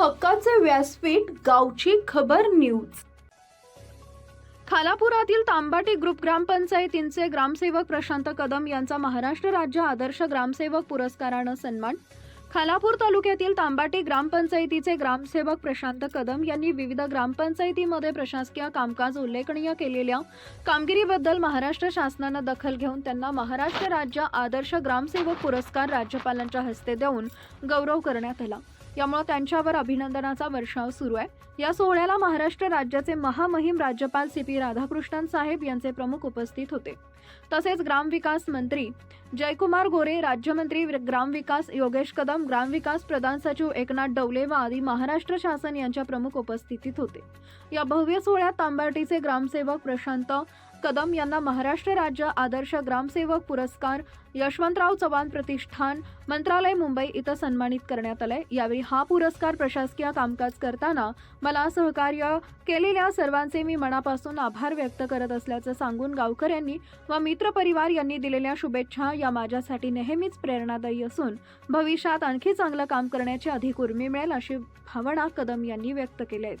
हक्काचे व्यासपीठ गावची खबर न्यूज. खालापुरातील तांबाटी ग्रुप ग्रामपंचायतींचे ग्रामसेवक प्रशांत कदम यांचा महाराष्ट्र राज्य आदर्श ग्रामसेवक पुरस्कारानं सन्मान. खालापूर तालुक्यातील तांबाटी ग्रामपंचायतीचे ग्रामसेवक प्रशांत कदम यांनी विविध ग्रामपंचायतीमध्ये प्रशासकीय कामकाज उल्लेखनीय केलेल्या कामगिरीबद्दल महाराष्ट्र शासनानं दखल घेऊन त्यांना महाराष्ट्र राज्य आदर्श ग्रामसेवक पुरस्कार राज्यपालांच्या हस्ते देऊन गौरव करण्यात आला. यामुळे त्यांच्यावर अभिनंदनाचा वर्षाव सुरू आहे. या सोहळ्याला महाराष्ट्र राज्याचे महामहिम राज्यपाल सी पी राधाकृष्णन साहेब यांचे प्रमुख उपस्थित होते. तसेच ग्रामविकास मंत्री जयकुमार गोरे राज्यमंत्री ग्रामविकास योगेश कदम ग्रामविकास प्रधान सचिव एकनाथ डवले व आदी महाराष्ट्र शासन यांच्या प्रमुख उपस्थितीत होते. या भव्य सोहळ्यात तांबाटीचे ग्रामसेवक प्रशांत कदम यांना महाराष्ट्र राज्य आदर्श ग्रामसेवक पुरस्कार यशवंतराव चव्हाण प्रतिष्ठान मंत्रालय मुंबई इथं सन्मानित करण्यात आलंय. यावेळी हा पुरस्कार प्रशासकीय कामकाज करताना मला सहकार्य केलेल्या सर्वांचे मी मनापासून आभार व्यक्त करत असल्याचं सांगून गावकर यांनी व मित्रपरिवार यांनी दिलेल्या शुभेच्छा या माझ्यासाठी नेहमीच प्रेरणादायी असून भविष्यात आणखी चांगलं काम करण्याची अधिक उर्मी मिळेल अशी भावना कदम यांनी व्यक्त केल्या आहेत